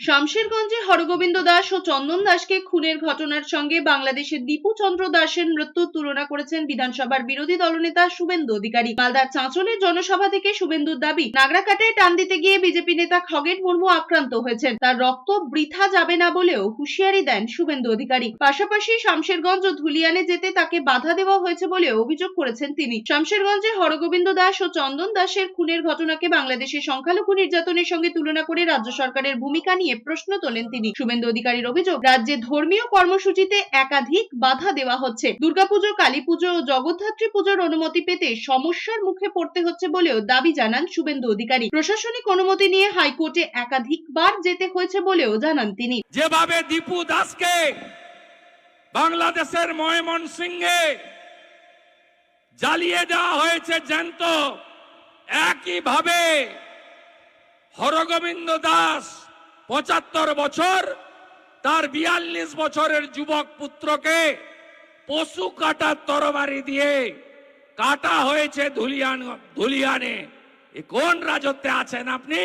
শামশেরগঞ্জে হরগোবিন্দ দাস ও চন্দন দাসকে খুনের ঘটনার সঙ্গে বাংলাদেশের দীপু চন্দ্র দাসের মৃত্যুর তুলনা করেছেন বিধানসভার বিরোধী দলনেতা শুভেন্দু অধিকারী। মালদার চাঁচলের জনসভা থেকে শুভেন্দুর দাবি নাগরাকাটায় টান দিতে গিয়ে বিজেপি নেতা খগেন মুর্মু আক্রান্ত হয়েছেন। তার রক্ত বৃথা যাবে না বলেও হুঁশিয়ারি দেন শুভেন্দু অধিকারী। পাশাপাশি শামশেরগঞ্জ ও ধুলিয়ানে যেতে তাকে বাধা দেওয়া হয়েছে বলে অভিযোগ করেছেন তিনি। শামশেরগঞ্জে হরগোবিন্দ দাস ও চন্দন দাসের খুনের ঘটনাকে বাংলাদেশের সংখ্যালঘু নির্যাতনের সঙ্গে তুলনা করে রাজ্য সরকারের ভূমিকা নিয়ে প্রশ্ন তোলেন তিনি। শুভেন্দু অধিকারীর অভিযোগ, রাজ্যে ধর্মীয় কর্মসূচিতে একাধিক বাধা দেওয়া হচ্ছে। দুর্গাপুজো কালী পুজো ও জগদ্ধাত্রী পুজোর অনুমতি পেতে সমস্যার মুখে পড়তে হচ্ছে বলেও দাবি জানান শুভেন্দু অধিকারী। প্রশাসনিক অনুমতি নিয়ে হাইকোর্টে একাধিকবার যেতে হয়েছে বলেও জানান তিনি। যেভাবে দীপু দাসকে বাংলাদেশের ময়মনসিংহে জ্বালিয়ে দেওয়া হয়েছে জ্যান্ত, একইভাবে হরগোবিন্দ দাস পঁচাত্তর বছর, তার বিয়াল্লিশ বছরের যুবক পুত্রকে পশু কাটার তরবারি দিয়ে কাটা হয়েছে ধুলিয়ান ধুলিয়ানে। কোন রাজত্বে আছেন আপনি?